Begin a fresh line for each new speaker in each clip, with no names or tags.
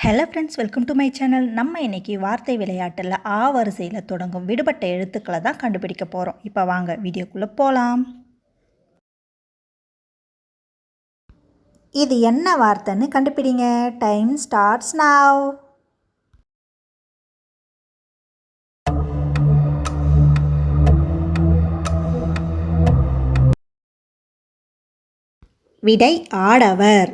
Hello friends welcome to my channel நம்ம இன்றைக்கி வார்த்தை விளையாட்டில் ஆ வரிசையில் தொடங்கும் விடுபட்ட எழுத்துக்களை தான் கண்டுபிடிக்க போகிறோம் இப்போ வாங்க வீடியோக்குள்ளே போகலாம் இது என்ன வார்த்தைன்னு கண்டுபிடிங்க. டைம் ஸ்டார்ட்ஸ் நாவ் விடை ஆடவர்.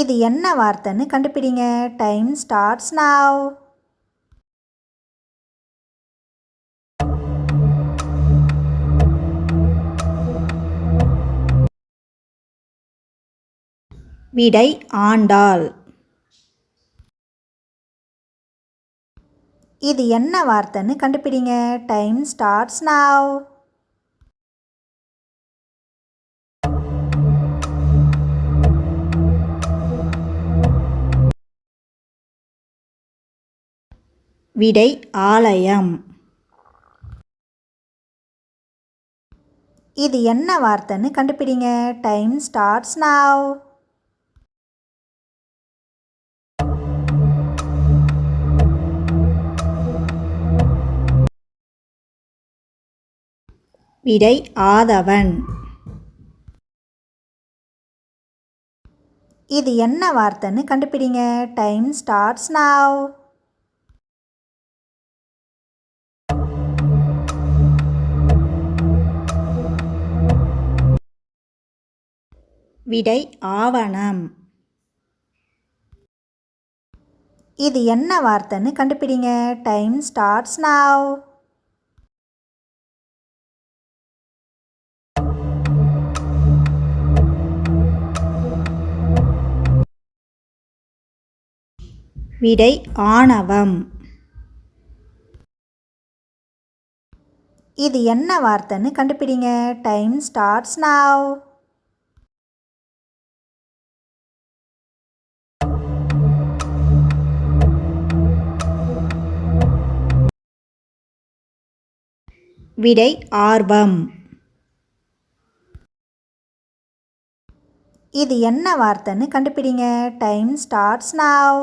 இது என்ன வார்த்தைன்னு கண்டுபிடிங்க. டைம் ஸ்டார்ட்ஸ் நாவ் விடை ஆண்டாள். இது என்ன வார்த்தைன்னு கண்டுபிடிங்க. டைம் ஸ்டார்ட்ஸ் நாவ் விடை ஆலயம். இது என்ன வார்த்தைன்னு கண்டுபிடிங்க. டைம் ஸ்டார்ட்ஸ் நாவ் விடை ஆதவன். இது என்ன வார்த்தைன்னு கண்டுபிடிங்க. டைம் ஸ்டார்ட்ஸ் நாவ் விடை ஆவணம். இது என்ன வார்த்தைன்னு கண்டுபிடிங்க. டைம் ஸ்டார்ட்ஸ் நாவ் விடை ஆணவம். இது என்ன வார்த்தைன்னு கண்டுபிடிங்க. டைம் ஸ்டார்ட்ஸ் நாவ் விடை ஆர்வம். இது என்ன வார்த்தைன்னு கண்டுபிடிங்க. டைம் ஸ்டார்ட்ஸ் நாவ்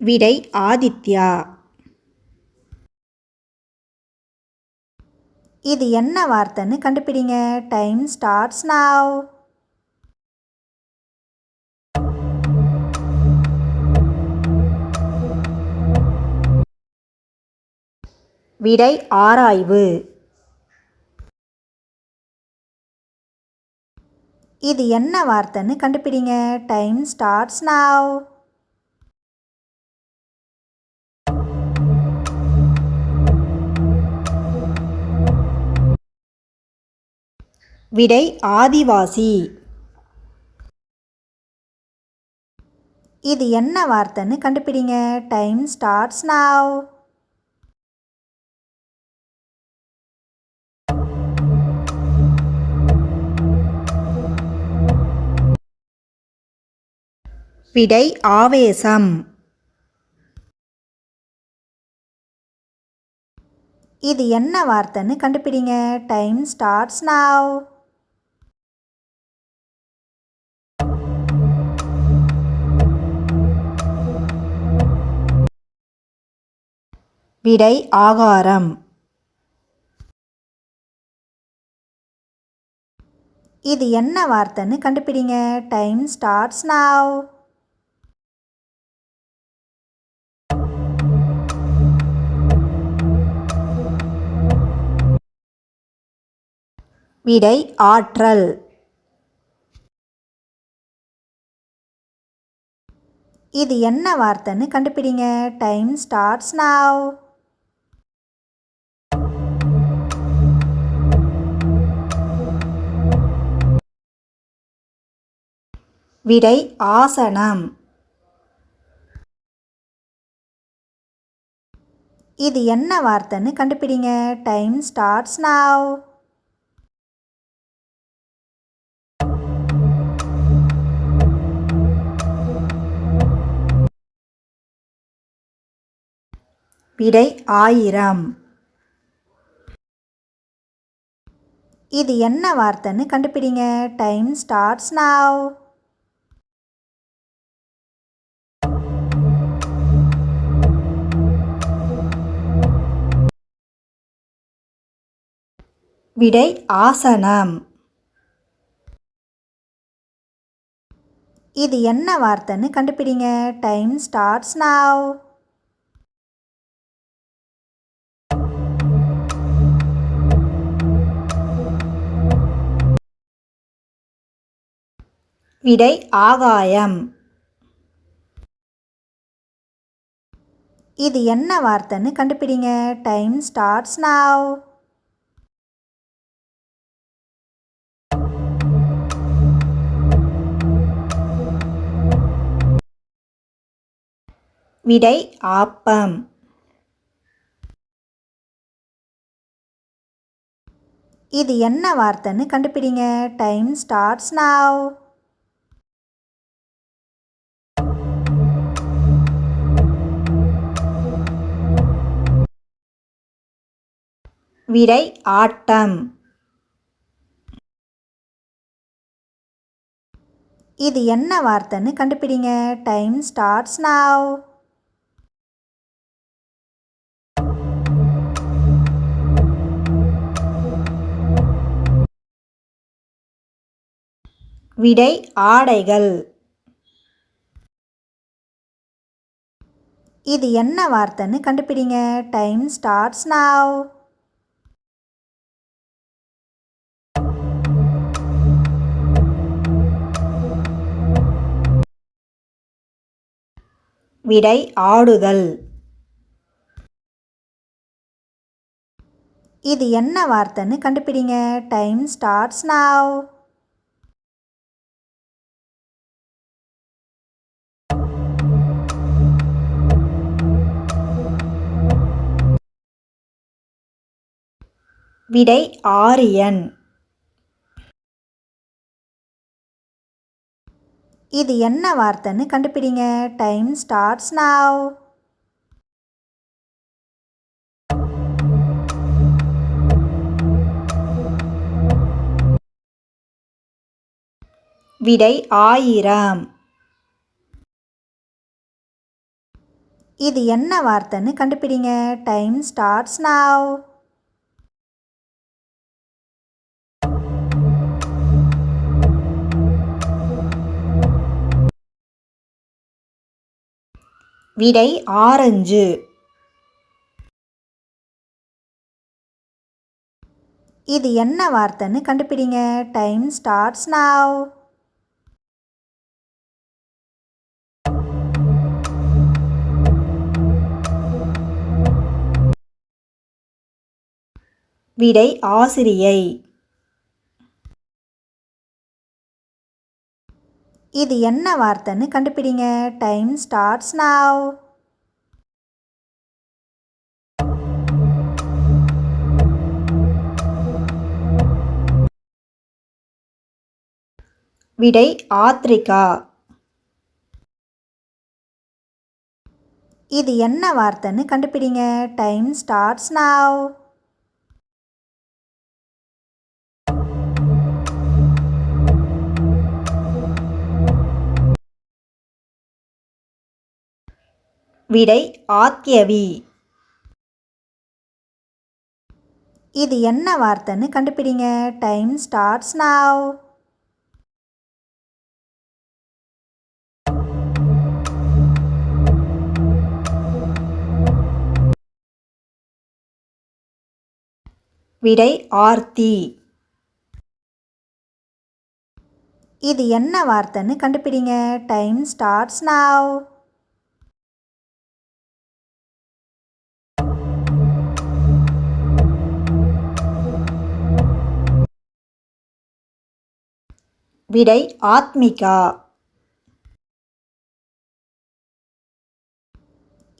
விடை ஆதித்யா. இது என்ன வார்த்தைன்னு கண்டுபிடிங்க. டைம் ஸ்டார்ட்ஸ் நாவ் விடை ஆராய்வு. இது என்ன வார்த்தைன்னு கண்டுபிடிங்க. டைம் ஸ்டார்ட்ஸ் நாவ் விடை ஆதிவாசி. இது என்ன வார்த்தைன்னு கண்டுபிடிங்க. டைம் ஸ்டார்ட்ஸ் நாவ் விடை ஆவேசம். இது என்ன வார்த்தைன்னு கண்டுபிடிங்க. டைம் ஸ்டார்ட்ஸ் நாவ் விடை ஆகாரம். இது என்ன வார்த்தைன்னு கண்டுபிடிங்க. டைம் ஸ்டார்ட்ஸ் நாவ் விடை ஆற்றல். இது என்ன வார்த்தைன்னு கண்டுபிடிங்க. டைம் ஸ்டார்ட்ஸ் நாவ் விடை ஆசனம். இது என்ன வார்த்தைன்னு கண்டுபிடிங்க. டைம் ஸ்டார்ட்ஸ் நாவ் விடை ஆயிரம். இது என்ன வார்த்தைன்னு கண்டுபிடிங்க. டைம் ஸ்டார்ட்ஸ் நாவ் விடை ஆசனம். இது என்ன வார்த்தைன்னு கண்டுபிடிங்க. டைம் ஸ்டார்ட்ஸ் நாவ் விடை ஆகாயம். இது என்ன வார்த்தைன்னு கண்டுபிடிங்க. டைம் ஸ்டார்ட்ஸ் நாவ் விடை ஆப்பம். இது என்ன வார்த்தைன்னு கண்டுபிடிங்க. டைம் ஸ்டார்ட்ஸ் நாவ் விடை ஆட்டம். இது என்ன வார்த்தைன்னு கண்டுபிடிங்க. டைம் ஸ்டார்ட்ஸ் நாவ் விடை ஆடைகள். இது என்ன வார்த்தைன்னு கண்டுபிடிங்க. டைம் ஸ்டார்ட்ஸ் நாவ் விடை ஆடுதல். இது என்ன வார்த்தைன்னு கண்டுபிடிங்க. டைம் ஸ்டார்ட்ஸ் நாவ் விடை ஆரியன். இது என்ன வார்த்தைன்னு கண்டுபிடிங்க. டைம் ஸ்டார்ட்ஸ் நாவ் விடை ஆயிரம். இது என்ன வார்த்தைன்னு கண்டுபிடிங்க. டைம் ஸ்டார்ட்ஸ் நாவ் விடை ஆரஞ்சு. இது என்ன வார்த்தைன்னு கண்டுபிடிங்க. டைம் ஸ்டார்ட்ஸ் நாவ் விடை ஆசிரியை. இது என்ன வார்த்தைன்னு கண்டுபிடிங்க. டைம் ஸ்டார்ட்ஸ் நாவ் விடை ஆத்ரிகா இது என்ன வார்த்தைன்னு கண்டுபிடிங்க. டைம் ஸ்டார்ட்ஸ் நாவ் விடை ஆத்யவி. இது என்ன வார்த்தைன்னு கண்டுபிடிங்க. டைம் ஸ்டார்ட்ஸ் நாவ் விடை ஆர்த்தி. இது என்ன வார்த்தைன்னு கண்டுபிடிங்க. டைம் ஸ்டார்ட்ஸ் நாவ் விடை ஆத்மிகா.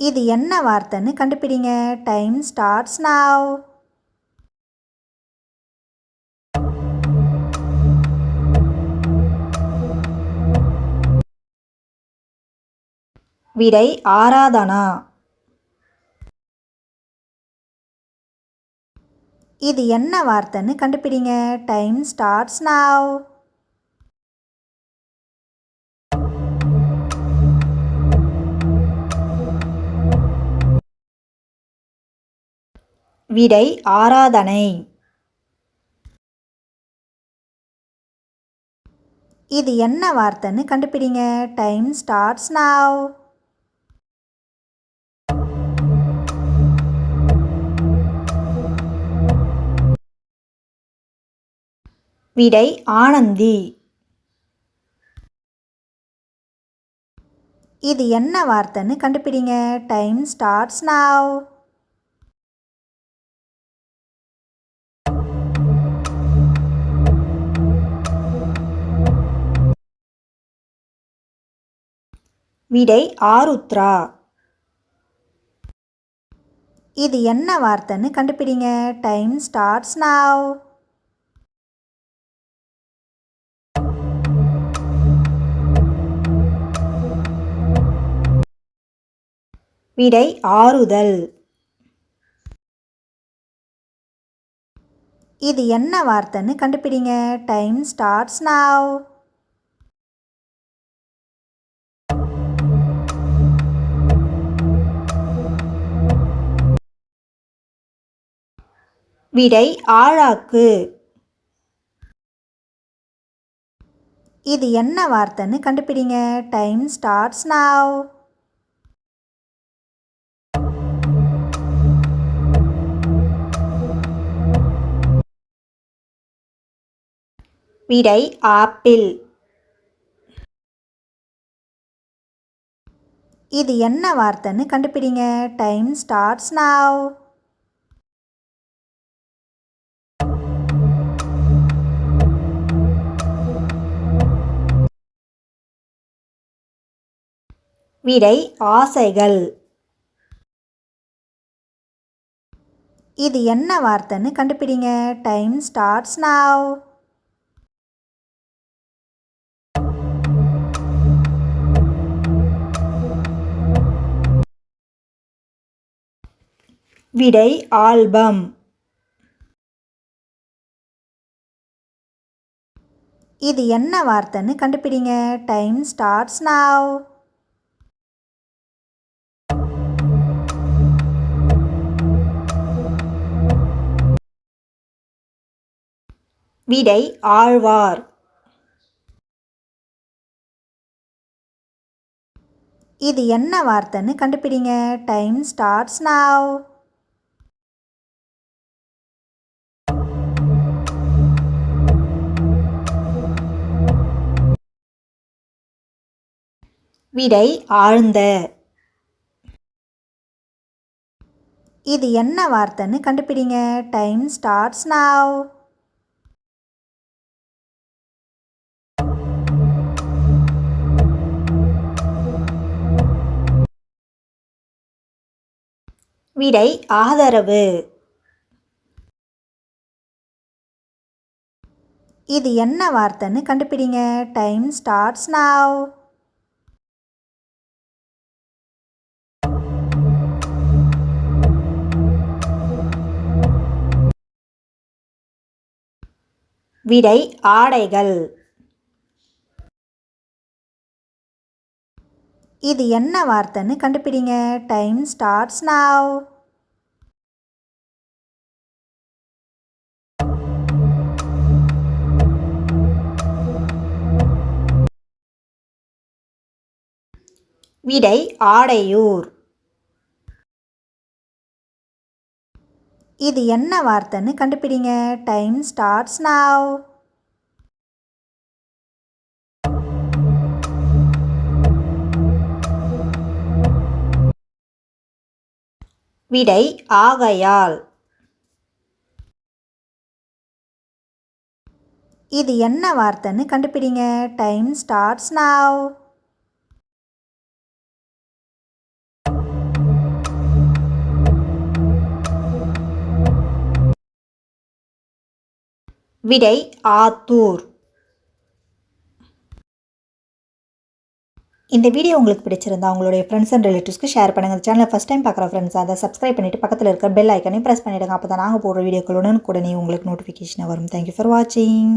இது என்ன வார்த்தைன்னு கண்டுபிடிங்க. டைம் ஸ்டார்ட்ஸ் நாவ் விடை ஆராதனா. இது என்ன வார்த்தைன்னு கண்டுபிடிங்க. டைம் ஸ்டார்ட்ஸ் நாவ் விடை ஆராதனை. இது என்ன வார்த்தைன்னு கண்டுபிடிங்க. டைம் ஸ்டார்ட்ஸ் நாவ் விடை ஆனந்தி. இது என்ன வார்த்தைன்னு கண்டுபிடிங்க. டைம் ஸ்டார்ட்ஸ் நாவ் விடை ஆருத்ரா. இது என்ன வார்த்தைன்னு கண்டுபிடிங்க. டைம் ஸ்டார்ட்ஸ் நாவ் விடை ஆறுதல். இது என்ன வார்த்தைன்னு கண்டுபிடிங்க. டைம் ஸ்டார்ட்ஸ் நாவ் விடை ஆழாக்கு. இது என்ன வார்த்தைன்னு கண்டுபிடிங்க. டைம் ஸ்டார்ட்ஸ் நாவ் விடை ஆப்பிள். இது என்ன வார்த்தைன்னு கண்டுபிடிங்க. டைம் ஸ்டார்ட்ஸ் நாவ் விடை ஆசைகள். இது என்ன வார்த்தைன்னு கண்டுபிடிங்க. டைம் ஸ்டார்ட்ஸ் நாவ் விடை ஆல்பம். இது என்ன வார்த்தைன்னு கண்டுபிடிங்க. டைம் ஸ்டார்ட்ஸ் நாவ் விடை ஆழ்வார். இது என்ன வார்த்தைன்னு கண்டுபிடிங்க. டைம் ஸ்டார்ட்ஸ் நாவ் விடை ஆழ்ந்த. இது என்ன வார்த்தைன்னு கண்டுபிடிங்க. டைம் ஸ்டார்ட்ஸ் நாவ் விடை ஆதரவு. இது என்ன வார்த்தைன்னு கண்டுபிடிங்க. டைம் ஸ்டார்ட்ஸ் நாவ் விடை ஆடைகள். இது என்ன வார்த்தைன்னு கண்டுபிடிங்க. டைம் ஸ்டார்ட்ஸ் நாவ் விடை ஆடையூர். இது என்ன வார்த்தைன்னு கண்டுபிடிங்க. டைம் ஸ்டார்ட்ஸ் நாவ் விடை ஆகையால். இது என்ன வார்த்தைன்னு கண்டுபிடிங்க. டைம் ஸ்டார்ட்ஸ் நாவ் விடை ஆத்தூர். இந்த வீடியோ உங்களுக்கு பிடிச்சிருந்தா உங்களுடைய ஃப்ரெண்ட்ஸ் அண்ட் ரிலேட்டிவ்ஸ்க்கு ஷேர் பண்ணுங்கள் சேனலை ஃபஸ்ட் டைம் பார்க்குற ஃப்ரெண்ட்ஸ் அதை சப்ஸ்கிரைப் பண்ணிவிட்டு பக்கத்தில் இருக்க பெல் ஐக்கனையும் ப்ரெஸ் பண்ணிவிடுங்க அப்போ தான் நாங்கள் போடுற வீடியோக்களுடன் உடனே உங்களுக்கு நோட்டிஃபிகேஷன் வரும். தேங்க்யூ ஃபார் வாட்சிங்